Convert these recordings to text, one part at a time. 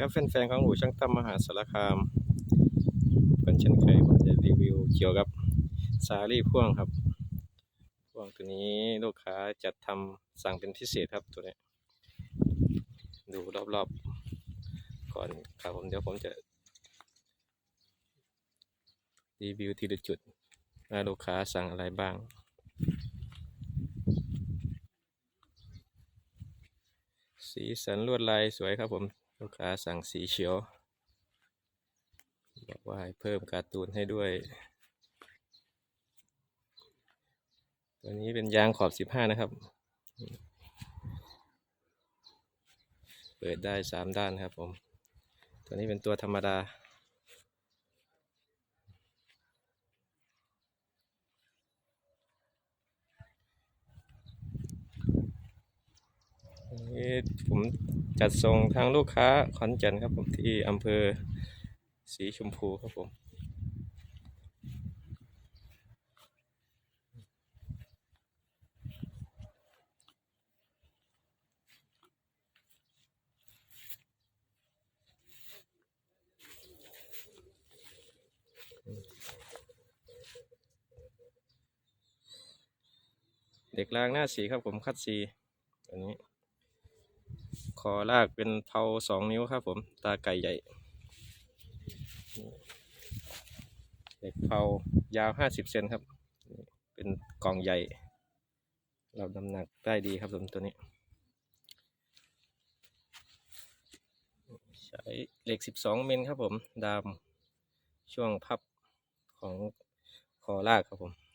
ครับแฟนๆของอู่ช่างตั้มมหาสารคามกันเช่นเคยผมจะรีวิวเกี่ยวกับสาลี่พ่วงครับพ่วงตัวนี้ลูกค้าจัดทำสั่งเป็นพิเศษครับตัวนี้ ดูรอบๆ ก่อนครับผมเดี๋ยวผมจะ รีวิวทีละจุดว่าลูกค้าสั่งอะไรบ้างสีสันลวดลายสวยครับผม ลูกค้าสั่งสีเขียวบอกว่าให้เพิ่มการ์ตูนให้ด้วย ตัวนี้เป็นยางขอบ15นะครับ เปิดได้3ด้านครับผม ตัวนี้เป็นตัวธรรมดา อั นี้ผมจัดส่งทางลูกค้าขอนแก่นครับผมที่อำเภอสีชมพูครับผมเด็กลางหน้าสีครับผมคัดสีอันนี้ อลากเป็นเผาสองนิ้วครับ ผม ตาไก่ใหญ่เด็กเผายาวห้าสิบเซนครับ เป็นกล่องใหญ่ เรับน้ำหนักได้ดีครับผมตัวนี้ ใช้เหล็กสิบสองเมิลครับผม ดามช่วงพับของคอลากครับผม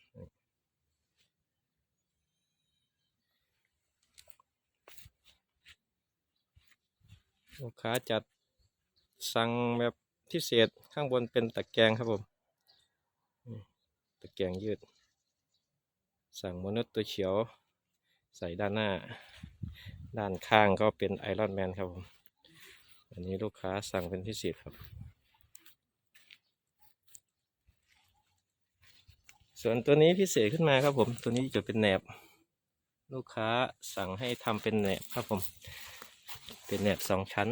ลูกค้าจัดสั่งแบบพิเศษข้างบนเป็นตะแกรงครับผม ตะแกรงยืด สั่งมนุษย์ตัวเขียว ใส่ด้านหน้า ด้านข้างก็เป็นไอรอนแมนครับผม อันนี้ลูกค้าสั่งเป็นพิเศษครับ ส่วนตัวนี้พิเศษขึ้นมาครับผม ตัวนี้จะเป็นแหนบ ลูกค้าสั่งให้ทำเป็นแหนบครับผม เป็นแหนบสองชั้น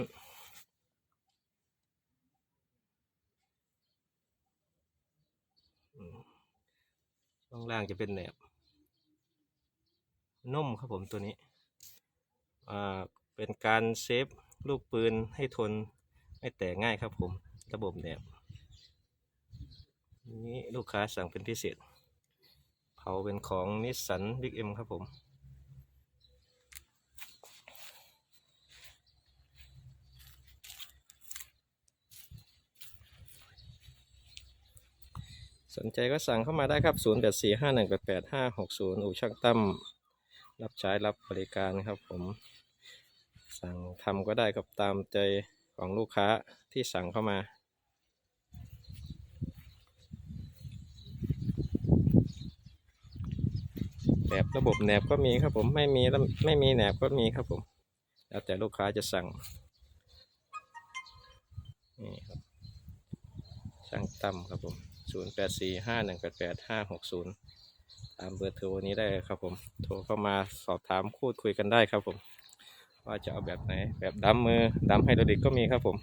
อืมช่วงล่างจะเป็นแหนบนุ่มครับผมตัวนี้ อ่า เป็นการเซฟลูกปืนให้ทนไม่แตกง่ายครับผม ระบบแหนบนี้ลูกค้าสั่งเป็นพิเศษ เผาเป็นของนิสสันบิ๊กเอ็มครับผม สนใจก็สั่งเข้ามาได้ครับ 0 8 4 5 1 8 8 5 6 0 อู่ช่างตั้มรับใช้รับบริการครับผม สั่งทำก็ได้ครับตามใจของลูกค้าที่สั่งเข้ามาแบบระบบแหนบก็มีครับผมไม่มีแล้วไม่มีแหนบก็มีครับผม แล้วแต่ลูกค้าจะสั่ง นี่ครับช่างตั้มครับผม 0 8 4 5 1 8 8 5 6 0 ตามเบอร์โทรนี้ได้ครับผม โทรเข้ามาสอบถามพูดคุยกันได้ครับผม ว่าจะเอาแบบไหน แบบดำมือดำไฮดรอลิกก็มีครับผม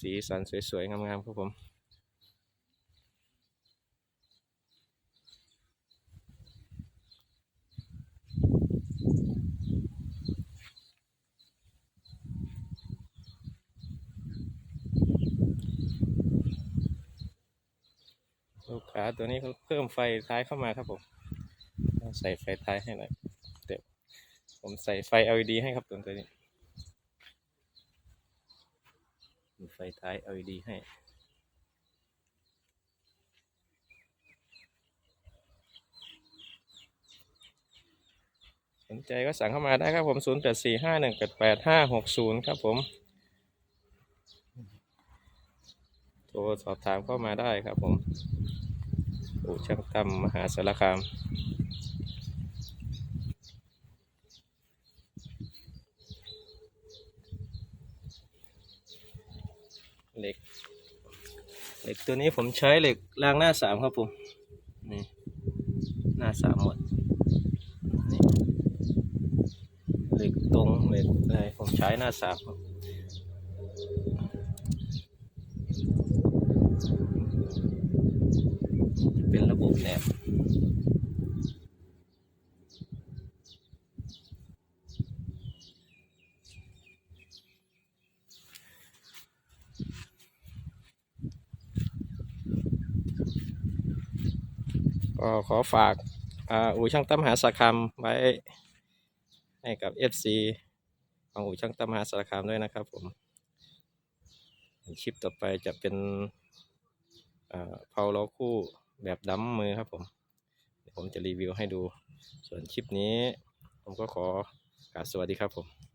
สีสันสวยๆ งามๆครับผม ตัวนี้เขาเพิ่มไฟท้ายเข้ามาครับผมใส่ไฟท้ายให้หน่อยเดี๋ยวผมใส่ไฟ LED ให้ครับตัวนี้มีไฟท้าย LED ให้สนใจก็สั่งเข้ามาได้ครับผม 0 8 4 5 1 8 8 5 6 0 ครับผม โทรสอบถามเข้ามาได้ครับผม อู่ช่างตั้มมหาสารคามเหล็กเหล็กตัวนี้ผมใช้เหล็กรางหน้าสามครับผมนี่หน้าสามหมดนี่ษได้ผมใช้หน้าสามครับเป็นระบบแหนบ ก็ขอฝากอู่ช่างตั้มหาสารคามไว้ให้กับ FC ของอู่ช่างตั้มหาสารคามด้วยนะครับผมคลิปต่อไปจะเป็นเพาล้อคู่แบบดั้มมือครับผมผมจะรีวิวให้ดู ส่วนคลิปนี้ ผมก็ขอกราบสวัสดีครับผม